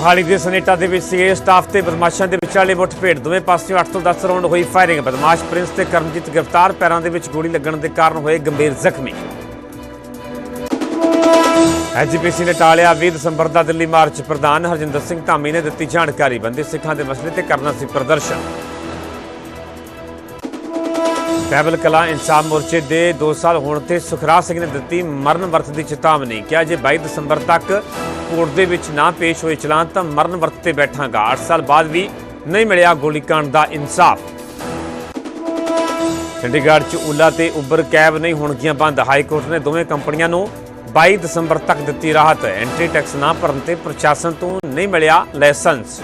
ਮੋਹਾਲੀ ਦੇ ਸਨੇਟਾ ਦੇ ਵਿੱਚ ਸੀਏ ਸਟਾਫ ਤੇ ਬਦਮਾਸ਼ਾਂ ਦੇ ਵਿਚਾਲੇ ਮੁੱਠਭੇੜ ਦੋਵੇਂ ਪਾਸਿਓਂ 8 ਤੋਂ 10 ਰਾਉਂਡ ਹੋਈ ਫਾਇਰਿੰਗ। ਬਦਮਾਸ਼ ਪ੍ਰਿੰਸ ਤੇ ਕਰਮਜੀਤ ਗ੍ਰਿਫਤਾਰ। ਪੈਰਾਂ ਦੇ ਵਿੱਚ ਗੋਲੀ ਲੱਗਣ ਦੇ ਕਾਰਨ ਹੋਏ ਗੰਭੀਰ ਜ਼ਖਮੀ। ਐਜੀਪੀਸੀ ਨੇ ਟਾਲਿਆ 20 ਦਸੰਬਰ ਦਾ ਦਿੱਲੀ ਮਾਰਚ ਪ੍ਰਧਾਨ ਹਰਜਿੰਦਰ ਸਿੰਘ ਧਾਮੀ ਨੇ ਦਿੱਤੀ ਜਾਣਕਾਰੀ। ਬੰਦੀ ਸਿੱਖਾਂ ਦੇ ਮਸਲੇ ਤੇ ਕਰਨਾ ਸੀ ਪ੍ਰਦਰਸ਼ਨ। ਬਹਿਬਲ ਕਲਾ ਇਨਸਾਫ ਮੋਰਚੇ ਦੇ 2 ਸਾਲ ਹੋਣ ਤੇ ਸੁਖਰਾਜ ਸਿੰਘ ਨੇ ਦਿੱਤੀ ਮਰਨ ਵਰਤ ਦੀ ਚੇਤਾਵਨੀ। ਕਿਹਾ ਜੇ 22 ਦਸੰਬਰ ਤੱਕ ਕੋਰਟ ਦੇ ਵਿੱਚ ਨਾ ਪੇਸ਼ ਹੋਏ ਚਲਾਨ ਤਾਂ ਮਰਨ ਵਰਤ ਤੇ ਬੈਠਾਂਗਾ। 8 ਸਾਲ ਬਾਅਦ ਵੀ ਨਹੀਂ ਮਿਲਿਆ ਗੋਲੀकांड ਦਾ ਇਨਸਾਫ। ਚੰਡੀਗੜ੍ਹ 'ਚ ਓਲਾ ਤੇ ਉਬਰ ਕੈਬ ਨਹੀਂ ਹੋਣਗੀਆਂ ਬੰਦ। ਹਾਈ ਕੋਰਟ ਨੇ ਦੋਵੇਂ ਕੰਪਨੀਆਂ ਨੂੰ 22 ਦਸੰਬਰ ਤੱਕ ਦਿੱਤੀ ਰਾਹਤ। ਐਂਟਰੀ ਟੈਕਸ ਨਾ ਭਰਨ ਤੇ ਪ੍ਰਸ਼ਾਸਨ ਤੋਂ ਨਹੀਂ ਮਿਲਿਆ ਲਾਇਸੈਂਸ।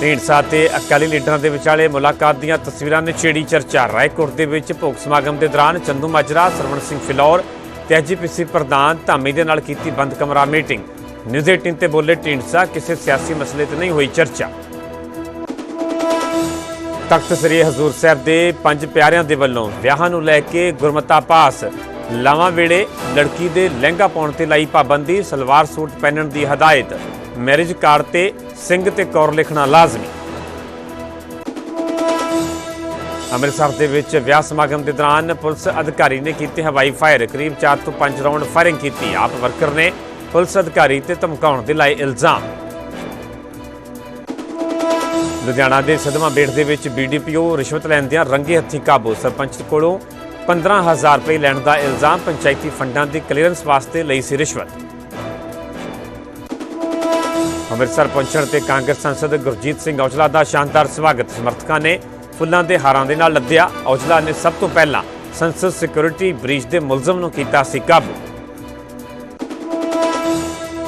ਢੀਂਡਸਾ ਤੇ ਅਕਾਲੀ ਲੀਡਰਾਂ ਦੇ ਵਿਚਾਲੇ ਮੁਲਾਕਾਤ ਦੀਆਂ ਤਸਵੀਰਾਂ ਨੇ ਛੇੜੀ ਚਰਚਾ। ਰਾਏਕੋਟ ਦੇ ਵਿੱਚ ਭੋਗ ਸਮਾਗਮ ਦੇ ਦੌਰਾਨ ਚੰਦੂ ਮਾਜਰਾ, ਸਰਵਣ ਸਿੰਘ ਫਿਲੌਰ ਤੇ ਐਜੀਪੀਸੀ ਪ੍ਰਧਾਨ ਧਾਮੀ ਦੇ ਨਾਲ ਕੀਤੀ ਬੰਦ ਕਮਰਾ ਮੀਟਿੰਗ। ਨਿਊਜ਼ 18 ਤੇ ਬੋਲੇ ਢੀਂਡਸਾ, ਕਿਸੇ ਸਿਆਸੀ ਮਸਲੇ ਤੇ ਨਹੀਂ ਹੋਈ ਚਰਚਾ। ਤਖਤ ਸ੍ਰੀ ਹਜ਼ੂਰ ਸਾਹਿਬ ਦੇ ਪੰਜ ਪਿਆਰਿਆਂ ਦੇ ਵੱਲੋਂ ਵਿਆਹਾਂ ਨੂੰ ਲੈ ਕੇ ਗੁਰਮਤਾ ਪਾਸ। ਲਾਵਾਂ ਵੇਲੇ ਲੜਕੀ ਦੇ ਲਹਿੰਗਾ ਪਾਉਣ ਤੇ ਲਾਈ ਪਾਬੰਦੀ, ਸਲਵਾਰ ਸੂਟ ਪਹਿਨਣ ਦੀ ਹਦਾਇਤ। ਮੈਰਿਜ ਕਾਰਡ ਤੇ ਸਿੰਘ ਤੇ ਕੌਰ ਲਿਖਣਾ ਲਾਜ਼ਮੀ। ਅੰਮ੍ਰਿਤਸਰ ਦੇ ਵਿੱਚ ਵਿਆਹ ਸਮਾਗਮ ਦੇ ਦੌਰਾਨ ਪੁਲਿਸ ਅਧਿਕਾਰੀ ਨੇ ਕੀਤੀ ਹਵਾਈ ਫਾਇਰ, ਕਰੀਬ 4 ਤੋਂ 5 ਰਾਉਂਡ ਫਾਇਰਿੰਗ ਕੀਤੀ। ਆਪ ਵਰਕਰ ਨੇ ਪੁਲਿਸ ਅਧਿਕਾਰੀ ਤੇ ਧਮਕਾਉਣ ਦੇ ਲਾਏ ਇਲਜ਼ਾਮ। ਲੁਧਿਆਣਾ ਦੇ ਸਦਮਾ ਬੇਟ ਦੇ ਵਿੱਚ ਬੀਡੀਪੀਓ ਰਿਸ਼ਵਤ ਲੈਂਦਿਆਂ ਰੰਗੇ ਹੱਥੀਂ ਕਾਬੂ। ਸਰਪੰਚ ਕੋਲੋਂ 15000 ਰੁਪਏ ਲੈਣ ਦਾ ਇਲਜ਼ਾਮ, ਪੰਚਾਇਤੀ ਫੰਡਾਂ ਦੀ ਕਲੀਅਰੈਂਸ ਵਾਸਤੇ ਲਈ ਸੀ ਰਿਸ਼ਵਤ। ਅੰਮ੍ਰਿਤਸਰ ਪਹੁੰਚਣ ਤੇ ਕਾਂਗਰਸ ਸੰਸਦ ਗੁਰਜੀਤ ਸਿੰਘ ਔਜਲਾ ਦਾ ਸ਼ਾਨਦਾਰ ਸਵਾਗਤ। ਸਮਰਥਕਾਂ ਨੇ ਫੁੱਲਾਂ ਦੇ ਹਾਰਾਂ ਦੇ ਨਾਲ ਲੱਦਿਆ। ਔਜਲਾ ਨੇ ਸਭ ਤੋਂ ਪਹਿਲਾਂ ਸੰਸਦ ਸਿਕਿਉਰਿਟੀ ਬ੍ਰੀਚ ਦੇ ਮੁਲਜ਼ਮ ਨੂੰ ਕੀਤਾ ਸੀ ਕਾਬੂ।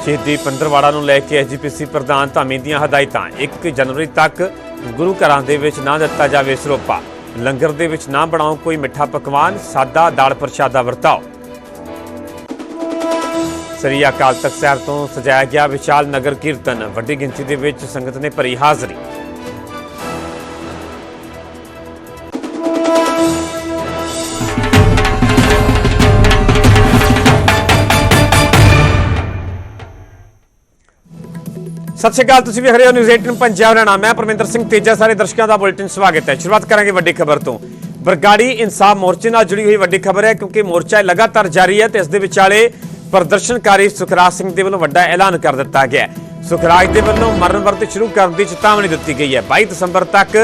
ਸ਼ਹੀਦੀ ਪੰਦਰਵਾੜਾ ਨੂੰ ਲੈ ਕੇ ਐਜੀਪੀਸੀ ਪ੍ਰਧਾਨ ਧਾਮੀ ਦੀਆਂ ਹਦਾਇਤਾਂ। 1 ਜਨਵਰੀ ਤੱਕ ਗੁਰੂ ਘਰਾਂ ਦੇ ਵਿੱਚ ਨਾ ਦਿੱਤਾ ਜਾਵੇ ਸਰੋਪਾ। ਲੰਗਰ ਦੇ ਵਿੱਚ ਨਾ ਬਣਾਓ ਕੋਈ ਮਿੱਠਾ ਪਕਵਾਨ। ਸਾਦਾ ਦਾਲ ਪ੍ਰਸ਼ਾਦਾ ਵਰਤਾਓ। ਸ੍ਰੀ ਅਕਾਲ ਤਖਤ ਸਾਹਿਬ ਤੋਂ ਸਜਾਇਆ ਗਿਆ ਵਿਸ਼ਾਲ ਨਗਰ ਕੀਰਤਨ। ਵੱਡੀ ਗਿਣਤੀ ਦੇ ਵਿੱਚ ਸੰਗਤ ਨੇ ਭਰੀ ਹਾਜ਼ਰੀ। ਸਤਿ ਸ਼੍ਰੀ ਅਕਾਲ, ਤੁਸੀਂ ਵੇਖ ਰਹੇ ਹੋ ਨਿਊਜ਼ 18 ਪੰਜਾਬ। ਦਾ ਨਾਮ ਹੈ ਪਰਮਿੰਦਰ ਸਿੰਘ ਤੇਜਾ। ਸਾਰੇ ਦਰਸ਼ਕਾਂ ਦਾ ਬੁਲੇਟਿਨ ਸਵਾਗਤ ਹੈ। ਸ਼ੁਰੂਆਤ ਕਰਾਂਗੇ ਵੱਡੀ ਖਬਰ ਤੋਂ। ਬਰਗਾੜੀ ਇਨਸਾਫ ਮੋਰਚੇ ਨਾਲ ਜੁੜੀ ਹੋਈ ਵੱਡੀ ਖਬਰ ਹੈ ਕਿਉਂਕਿ ਮੋਰਚਾ ਲਗਾਤਾਰ ਜਾਰੀ ਹੈ ਤੇ ਇਸ ਦੇ ਵਿਚਾਲੇ ਪ੍ਰਦਰਸ਼ਨਕਾਰੀ ਸੁਖਰਾਜ ਸਿੰਘ ਦੇ ਵੱਲੋਂ ਵੱਡਾ ਐਲਾਨ ਕਰ ਦਿੱਤਾ ਗਿਆ ਸੁਖਰਾਜ ਦੇ ਵੱਲੋਂ ਮਰਨ ਵਰਤ ਸ਼ੁਰੂ ਕਰਨ ਦੀ ਚੇਤਾਵਨੀ ਦਿੱਤੀ ਗਈ ਹੈ। 22 ਦਸੰਬਰ ਤੱਕ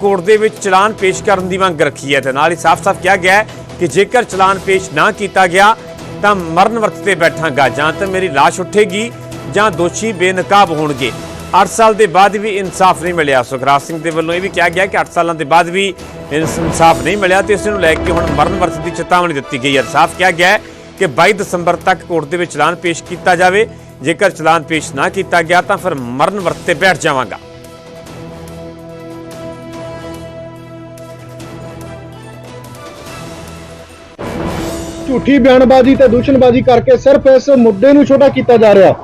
ਕੋਰਟ ਦੇ ਵਿੱਚ ਚਲਾਨ ਪੇਸ਼ ਕਰਨ ਦੀ ਮੰਗ ਰੱਖੀ ਹੈ ਤੇ ਨਾਲ ਹੀ ਸਾਫ਼-ਸਾਫ਼ ਕਿਹਾ ਗਿਆ ਕਿ ਜੇਕਰ ਚਲਾਨ ਪੇਸ਼ ਨਾ ਕੀਤਾ ਗਿਆ, ਤਾਂ ਮਰਨ ਵਰਤ ਤੇ ਬੈਠਾਂਗਾ ਜਾਂ ਤਾਂ ਮੇਰੀ ਲਾਸ਼ ਉੱਠੇਗੀ ਜਾਂ ਦੋਸ਼ੀ ਬੇਨਕਾਬ ਹੋਣਗੇ। 8 ਸਾਲ ਦੇ ਬਾਅਦ ਵੀ ਇਨਸਾਫ ਨਹੀਂ ਮਿਲਿਆ। ਸੁਖਰਾਜ ਸਿੰਘ ਦੇ ਵੱਲੋਂ ਇਹ ਵੀ ਕਿਹਾ ਗਿਆ ਕਿ 8 ਸਾਲਾਂ ਦੇ ਬਾਅਦ ਵੀ ਇਨਸਾਫ ਨਹੀਂ ਮਿਲਿਆ ਤੇ ਇਸ ਨੂੰ ਲੈ ਕੇ ਹੁਣ ਮਰਨ ਵਰਤ ਦੀ ਚੇਤਾਵਨੀ ਦਿੱਤੀ ਗਈ ਹੈ। ਸਾਫ਼ ਕਿਹਾ ਗਿਆ ਕਿ 22 ਦਸੰਬਰ ਤੱਕ ਕੋਰਟ ਦੇ ਵਿੱਚ ਚਲਾਨ ਪੇਸ਼ ਕੀਤਾ ਜਾਵੇ। ਜੇਕਰ ਚਲਾਨ ਪੇਸ਼ ਨਾ ਕੀਤਾ ਗਿਆ ਤਾਂ ਫਿਰ ਮਰਨ ਵਰਤ ਬੈਠ ਜਾਵਾਂਗਾ। ਝੂਠੀ ਬਿਆਨਬਾਜ਼ੀ ਤੇ ਦੂਸ਼ਣਬਾਜ਼ੀ ਕਰਕੇ ਸਿਰਫ ਇਸ ਮੁੱਦੇ ਨੂੰ ਛੋਟਾ ਕੀਤਾ ਜਾ ਰਿਹਾ।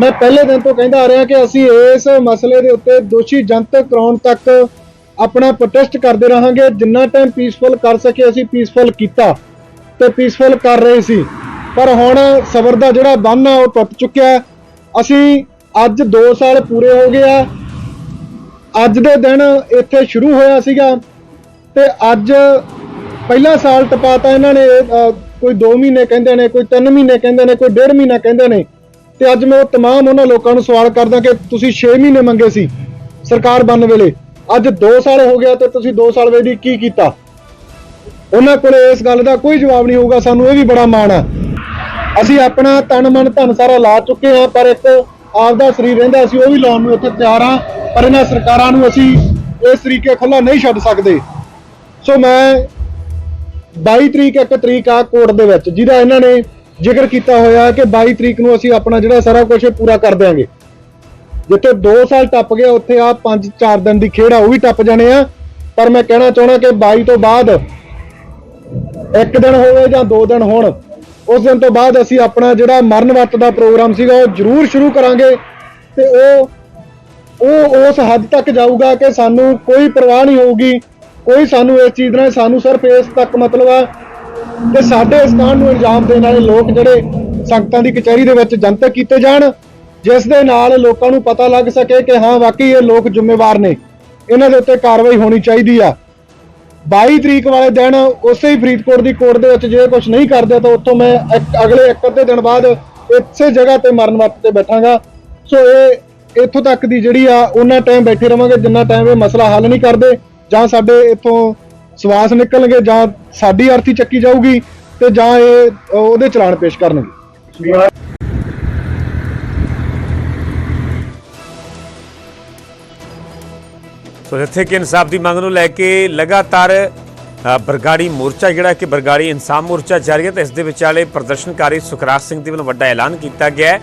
ਮੈਂ ਪਹਿਲੇ ਦਿਨ ਤੋਂ ਕਹਿੰਦਾ ਆ ਰਿਹਾ ਕਿ ਅਸੀਂ ਇਸ ਮਸਲੇ ਦੇ ਉੱਤੇ ਦੋਸ਼ੀ ਜਨਤਕ ਕਰਾਉਣ ਤੱਕ ਆਪਣਾ ਪ੍ਰੋਟੈਸਟ ਕਰਦੇ ਰਹਾਂਗੇ। ਜਿੰਨਾ ਟਾਈਮ ਪੀਸਫੁਲ ਕਰ ਸਕੇ ਅਸੀਂ ਪੀਸਫੁਲ ਕੀਤਾ। ਤੇ ਪੀਸਫੁਲ ਕਰ ਰਹੇ ਸੀ ਪਰ ਹੁਣ ਸਬਰ ਦਾ ਜਿਹੜਾ ਬੰਨ ਆ ਉਹ ਟੁੱਟ ਚੁੱਕਿਆ ਹੈ। ਅਸੀਂ ਅੱਜ 2 ਸਾਲ ਪੂਰੇ ਹੋ ਗਏ ਆ ਅੱਜ ਦੇ ਦਿਨ ਇੱਥੇ ਸ਼ੁਰੂ ਹੋਇਆ ਸੀਗਾ ਤੇ ਅੱਜ ਪਹਿਲਾ ਸਾਲ ਟਪਾਤਾ ਇਹਨਾਂ ਨੇ ਅਹ, ਕੋਈ 2 ਮਹੀਨੇ ਕਹਿੰਦੇ ਨੇ ਕੋਈ 3 ਮਹੀਨੇ ਕਹਿੰਦੇ ਨੇ ਕੋਈ 1.5 ਮਹੀਨਾ ਕਹਿੰਦੇ ਨੇ ਤੇ ਅੱਜ ਮੈਂ ਉਹ तमाम ਉਹਨਾਂ ਲੋਕਾਂ ਨੂੰ ਸਵਾਲ ਕਰਦਾ ਕਿ ਤੁਸੀਂ 6 ਮਹੀਨੇ ਮੰਗੇ ਸੀ ਸਰਕਾਰ ਬਣਨ ਵੇਲੇ ਅੱਜ 2 ਸਾਲ ਹੋ ਗਿਆ ਤੇ ਤੁਸੀਂ 2 ਸਾਲ ਵੇਲੇ ਕੀ ਕੀਤਾ ਉਹਨਾਂ ਕੋਲੇ ਇਸ ਗੱਲ ਦਾ ਕੋਈ ਜਵਾਬ ਨਹੀਂ ਹੋਊਗਾ, ਸਾਨੂੰ ਇਹ ਵੀ ਬੜਾ ਮਾਣ ਆ। ਅਸੀਂ ਆਪਣਾ ਤਨ ਮਨ ਧਨ ਸਾਰਾ ਲਾ ਚੁੱਕੇ ਹਾਂ, ਪਰ ਇੱਕ ਆਪਦਾ ਸਰੀਰ ਰਹਿੰਦਾ, ਅਸੀਂ ਉਹ ਵੀ ਲਾਉਣ ਨੂੰ ਇੱਥੇ ਤਿਆਰ ਹਾਂ, ਪਰ ਇਹਨਾਂ ਸਰਕਾਰਾਂ ਨੂੰ ਅਸੀਂ ਇਸ ਤਰੀਕੇ ਖੁੱਲਾ ਨਹੀਂ ਛੱਡ ਸਕਦੇ। ਸੋ ਮੈਂ 22 ਤਰੀਕ ਇੱਕ ਤਰੀਕ ਆ ਕੋਰਟ ਦੇ ਵਿੱਚ, ਜਿਹਦਾ ਇਹਨਾਂ ਨੇ ਜ਼ਿਕਰ ਕੀਤਾ ਹੋਇਆ ਕਿ 22 ਤਰੀਕ ਨੂੰ ਅਸੀਂ ਆਪਣਾ ਜਿਹੜਾ ਸਾਰਾ ਕੁਝ ਪੂਰਾ ਕਰ ਦਿਆਂਗੇ। ਜਿੱਥੇ 2 ਸਾਲ ਟੱਪ ਗਿਆ, ਉੱਥੇ ਆ 5-4 ਦਿਨ ਦੀ ਖੇਡ ਆ, ਉਹ ਵੀ ਟੱਪ ਜਾਣੇ ਆ। ਪਰ ਮੈਂ ਕਹਿਣਾ ਚਾਹਣਾ ਕਿ 22 ਤੋਂ ਬਾਅਦ ਇੱਕ ਦਿਨ ਹੋਵੇ ਜਾਂ ਦੋ ਦਿਨ ਹੋਣ, ਉਸ ਦਿਨ ਤੋਂ ਬਾਅਦ ਅਸੀਂ ਆਪਣਾ ਜਿਹੜਾ ਮਰਨ ਵਰਤ ਦਾ ਪ੍ਰੋਗਰਾਮ ਸੀਗਾ ਉਹ ਜ਼ਰੂਰ ਸ਼ੁਰੂ ਕਰਾਂਗੇ ਤੇ ਉਹ ਉਹ ਉਸ ਹੱਦ ਤੱਕ ਜਾਊਗਾ ਕਿ ਸਾਨੂੰ ਕੋਈ ਪਰਵਾਹ ਨਹੀਂ ਹੋਊਗੀ, ਕੋਈ ਸਾਨੂੰ ਇਸ ਚੀਜ਼ ਨਾਲ, ਸਾਨੂੰ ਸਿਰਫ ਇਸ ਤੱਕ ਮਤਲਬ ਆ ਕਿ ਸਾਡੇ ਇਸ ਕਾਂਡ ਨੂੰ ਇਲਜ਼ਾਮ ਦੇਣ ਵਾਲੇ ਲੋਕ ਜਿਹੜੇ ਸੰਗਤਾਂ ਦੀ ਕਚਹਿਰੀ ਦੇ ਵਿੱਚ ਜਨਤਕ ਕੀਤੇ ਜਾਣ, ਜਿਸ ਦੇ ਨਾਲ ਲੋਕਾਂ ਨੂੰ ਪਤਾ ਲੱਗ ਸਕੇ ਕਿ ਹਾਂ, ਵਾਕਈ ਇਹ ਲੋਕ ਜ਼ਿੰਮੇਵਾਰ ਨੇ। ਇਹਨਾਂ ਦੇ ਉੱਤੇ ਕਾਰਵਾਈ ਹੋਣੀ ਚਾਹੀਦੀ ਆ। 22 ਤਰੀਕ ਵਾਲੇ ਦਿਨ ਉਸੇ ਹੀ ਫਰੀਦਕੋਟ ਦੀ ਕੋਰਟ ਦੇ ਵਿੱਚ ਜੇ ਕੁਝ ਨਹੀਂ ਕਰਦੇ ਤਾਂ ਉੱਥੋਂ ਮੈਂ ਇੱਕ- ਅਗਲੇ ਇੱਕ ਅੱਧੇ ਦਿਨ ਬਾਅਦ ਇਸੇ ਜਗ੍ਹਾ ਤੇ ਮਰਨ ਵਰਤ ਤੇ ਬੈਠਾਂਗਾ। ਸੋ ਇਹ ਇੱਥੋਂ ਤੱਕ ਦੀ ਜਿਹੜੀ ਆ, ਉਹਨਾਂ ਟਾਈਮ ਬੈਠੇ ਰਵਾਂਗੇ, ਜਿੰਨਾ ਟਾਈਮ ਇਹ ਮਸਲਾ ਹੱਲ ਨਹੀਂ ਕਰਦੇ, ਜਾਂ ਸਾਡੇ ਇੱਥੋਂ ਸਵਾਸ ਨਿਕਲਣਗੇ, ਜਾਂ ਸਾਡੀ ਅਰਥੀ ਚੱਕੀ ਜਾਊਗੀ, ਤੇ ਜਾਂ ਇਹ ਉਹਦੇ ਚਲਾਨ ਪੇਸ਼ ਕਰਨਗੇ। ਸੋ ਜਿੱਥੇ ਕਿ ਇਨਸਾਫ ਦੀ ਮੰਗ ਨੂੰ ਲੈ ਕੇ ਲਗਾਤਾਰ ਬਰਗਾੜੀ ਮੋਰਚਾ ਜਿਹੜਾ ਕਿ ਬਰਗਾੜੀ ਇਨਸਾਫ ਮੋਰਚਾ ਜਾਰੀ ਹੈ ਤੇ ਇਸ ਦੇ ਵਿਚਾਲੇ ਪ੍ਰਦਰਸ਼ਨਕਾਰੀ ਸੁਖਰਾਜ ਸਿੰਘ ਦੇ ਵੱਲੋਂ ਵੱਡਾ ਐਲਾਨ ਕੀਤਾ ਗਿਆ ਹੈ।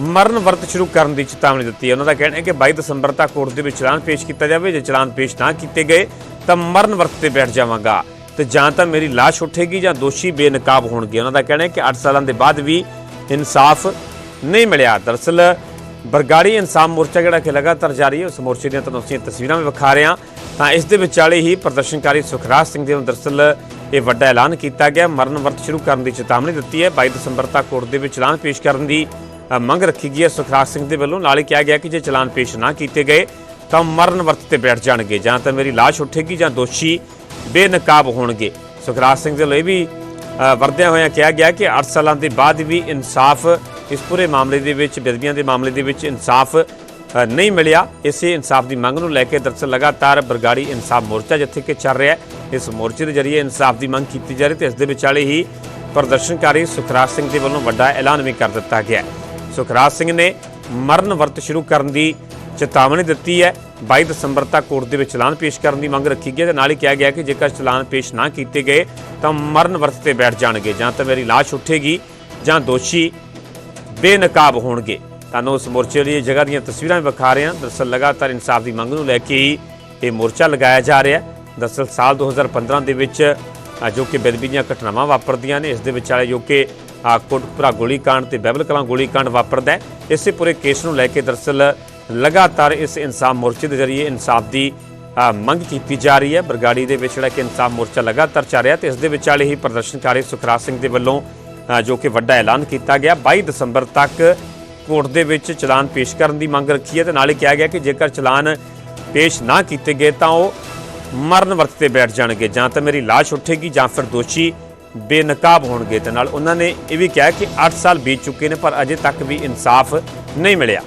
ਮਰਨ ਵਰਤ ਸ਼ੁਰੂ ਕਰਨ ਦੀ ਚੇਤਾਵਨੀ ਦਿੱਤੀ ਹੈ। ਉਹਨਾਂ ਦਾ ਕਹਿਣਾ ਹੈ ਕਿ 22 ਦਸੰਬਰ ਤੱਕ ਕੋਰਟ ਦੇ ਵਿੱਚ ਚਲਾਨ ਪੇਸ਼ ਕੀਤਾ ਜਾਵੇ। ਜੇ ਚਲਾਨ ਪੇਸ਼ ਨਾ ਕੀਤੇ ਗਏ, ਤਾਂ ਮਰਨ ਵਰਤ ਤੇ ਬੈਠ ਜਾਵਾਂਗਾ। ਤੇ ਜਾਂ ਤਾਂ ਮੇਰੀ ਲਾਸ਼ ਉੱਠੇਗੀ ਜਾਂ ਦੋਸ਼ੀ ਬੇਨਕਾਬ ਹੋਣਗੇ। ਉਹਨਾਂ ਦਾ ਕਹਿਣਾ ਹੈ ਕਿ 8 ਸਾਲਾਂ ਦੇ ਬਾਅਦ ਵੀ ਇਨਸਾਫ ਨਹੀਂ ਮਿਲਿਆ। ਦਰਅਸਲ ਬਰਗਾੜੀ ਇਨਸਾਨ ਮੋਰਚਾ ਜਿਹੜਾ ਕਿ ਲਗਾਤਾਰ ਜਾਰੀ ਹੈ, ਉਸ ਮੋਰਚੇ ਦੀਆਂ ਤੁਹਾਨੂੰ ਅਸੀਂ ਤਸਵੀਰਾਂ ਵੀ ਵਿਖਾ ਰਹੇ ਹਾਂ। ਤਾਂ ਇਸ ਦੇ ਵਿਚਾਲੇ ਹੀ ਪ੍ਰਦਰਸ਼ਨਕਾਰੀ ਸੁਖਰਾਜ ਸਿੰਘ ਦੇ ਵੱਲੋਂ ਦਰਅਸਲ ਇਹ ਵੱਡਾ ਐਲਾਨ ਕੀਤਾ ਗਿਆ। ਮਰਨ ਵਰਤ ਸ਼ੁਰੂ ਕਰਨ ਦੀ ਚੇਤਾਵਨੀ ਦਿੱਤੀ ਹੈ। 22 ਦਸੰਬਰ ਤੱਕ ਕੋਰਟ ਦੇ ਵਿੱਚ ਚਲਾਨ ਪੇਸ਼ ਕਰਨ ਦੀ ਮੰਗ ਰੱਖੀ ਗਈ ਹੈ। ਸੁਖਰਾਜ ਸਿੰਘ ਦੇ ਵੱਲੋਂ ਨਾਲ ਹੀ ਕਿਹਾ ਗਿਆ ਕਿ ਜੇ ਚਲਾਨ ਪੇਸ਼ ਨਾ ਕੀਤੇ ਗਏ, ਤਾਂ ਮਰਨ ਵਰਤ ਤੇ ਬੈਠ ਜਾਣਗੇ। ਜਾਂ ਤਾਂ ਮੇਰੀ ਲਾਸ਼ ਉੱਠੇਗੀ ਜਾਂ ਦੋਸ਼ੀ ਬੇਨਕਾਬ ਹੋਣਗੇ। ਸੁਖਰਾਜ ਸਿੰਘ ਦੇ ਵੱਲੋਂ ਇਹ ਵੀ ਵਰਦਿਆਂ ਹੋਇਆਂ ਕਿਹਾ ਗਿਆ ਕਿ 8 ਸਾਲਾਂ ਦੇ ਬਾਅਦ ਵੀ ਇਨਸਾਫ ਇਸ ਪੂਰੇ ਮਾਮਲੇ ਦੇ ਵਿੱਚ ਬੇਦਬੀਆਂ ਦੇ ਮਾਮਲੇ ਦੇ ਵਿੱਚ ਇਨਸਾਫ ਨਹੀਂ ਮਿਲਿਆ। ਇਸੇ ਇਨਸਾਫ ਦੀ ਮੰਗ ਨੂੰ ਲੈ ਕੇ ਦਰਅਸਲ ਲਗਾਤਾਰ ਬਰਗਾੜੀ ਇਨਸਾਫ ਮੋਰਚਾ ਜਿੱਥੇ ਕਿ ਚੱਲ ਰਿਹਾ ਇਸ ਮੋਰਚੇ ਦੇ ਜ਼ਰੀਏ ਇਨਸਾਫ ਦੀ ਮੰਗ ਕੀਤੀ ਜਾ ਰਹੀ ਤੇ ਇਸ ਦੇ ਵਿਚਾਲੇ ਹੀ ਪ੍ਰਦਰਸ਼ਨਕਾਰੀ ਸੁਖਰਾਜ ਸਿੰਘ ਦੇ ਵੱਲੋਂ ਵੱਡਾ ਐਲਾਨ ਵੀ ਕਰ ਦਿੱਤਾ ਗਿਆ ਸੁਖਰਾਜ ਸਿੰਘ ਨੇ ਮਰਨ ਵਰਤ ਸ਼ੁਰੂ ਕਰਨ ਦੀ ਚੇਤਾਵਨੀ ਦਿੱਤੀ ਹੈ। 22 ਦਸੰਬਰ ਤੱਕ ਕੋਰਟ ਦੇ ਵਿੱਚ ਚਲਾਨ ਪੇਸ਼ ਕਰਨ ਦੀ ਮੰਗ ਰੱਖੀ ਗਈ ਹੈ ਤੇ ਨਾਲ ਹੀ ਕਿਹਾ ਗਿਆ ਕਿ ਜੇਕਰ ਚਲਾਨ ਪੇਸ਼ ਨਾ ਕੀਤੇ ਗਏ ਤਾਂ ਮਰਨ ਵਰਤ ਤੇ ਬੈਠ ਜਾਣਗੇ। ਜਾਂ ਤਾਂ ਮੇਰੀ ਲਾਸ਼ ਉੱਠੇਗੀ ਜਾਂ ਦੋਸ਼ੀ ਬੇਨਕਾਬ ਹੋਣਗੇ। ਤੁਹਾਨੂੰ ਉਸ ਮੋਰਚੇ ਲਈ ਜਗ੍ਹਾ ਦੀਆਂ ਤਸਵੀਰਾਂ ਵੀ ਵਿਖਾ ਰਹੇ ਹਾਂ। ਦਰਸਲ ਲਗਾਤਾਰ ਇਨਸਾਫ ਦੀ ਮੰਗ ਨੂੰ ਲੈ ਕੇ ਇਹ ਮੋਰਚਾ ਲਗਾਇਆ ਜਾ ਰਿਹਾ ਹੈ। ਦਰਸਲ ਸਾਲ 2015 ਦੇ ਵਿੱਚ ਜੋ ਕਿ ਬੇਦਬੀ ਦੀਆਂ ਘਟਨਾਵਾਂ ਵਾਪਰਦੀਆਂ ਨੇ, ਇਸ ਦੇ ਵਿਚਾਲੇ ਜੋ ਕਿ ਕੋਟਪੁਰਾ ਗੋਲੀकांड ਤੇ ਬੈਬਲ ਕਲਾਂ ਗੋਲੀकांड ਵਾਪਰਦਾ ਇਸੇ ਪੂਰੇ ਕੇਸ ਨੂੰ ਲੈ ਕੇ ਦਰਸਲ ਲਗਾਤਾਰ ਇਸ ਇਨਸਾਫ ਮੋਰਚੇ ਦੇ ਜ਼ਰੀਏ ਇਨਸਾਫ ਦੀ ਮੰਗ ਕੀਤੀ ਜਾ ਰਹੀ ਹੈ। ਬਰਗਾੜੀ ਦੇ ਵਿੱਚ ਜਿਹੜਾ ਕਿ ਇਨਸਾਫ ਮੋਰਚਾ ਲਗਾਤਾਰ ਚੱਲ ਰਿਹਾ ਤੇ ਇਸ ਦੇ ਵਿਚਾਲੇ ਹੀ ਪ੍ਰਦਰਸ਼ਨਕਾਰੀ ਸੁਖਰਾਜ ਸਿੰਘ ਦੇ ਵੱਲੋਂ ਜੋ ਕਿ ਵੱਡਾ ਐਲਾਨ ਕੀਤਾ ਗਿਆ। 22 ਦਸੰਬਰ ਤੱਕ ਕੋਰਟ ਦੇ ਵਿੱਚ ਚਲਾਨ ਪੇਸ਼ ਕਰਨ ਦੀ ਮੰਗ ਰੱਖੀ ਹੈ ਤੇ ਨਾਲ ਹੀ ਕਿਹਾ ਗਿਆ ਕਿ ਜੇਕਰ ਚਲਾਨ ਪੇਸ਼ ਨਾ ਕੀਤੇ ਗਏ ਤਾਂ ਉਹ ਮਰਨ ਵਰਤ ਤੇ ਬੈਠ ਜਾਣਗੇ। ਜਾਂ ਤਾਂ ਮੇਰੀ ਲਾਸ਼ ਉੱਠੇਗੀ ਜਾਂ ਫਿਰ ਦੋਸ਼ੀ ਬੇਨਕਾਬ ਹੋਣਗੇ। ਤੇ ਨਾਲ ਉਹਨਾਂ ਨੇ ਇਹ ਵੀ ਕਿਹਾ ਕਿ 8 ਸਾਲ ਬੀਤ ਚੁੱਕੇ ਨੇ, ਪਰ ਅਜੇ ਤੱਕ ਵੀ ਇਨਸਾਫ ਨਹੀਂ ਮਿਲਿਆ।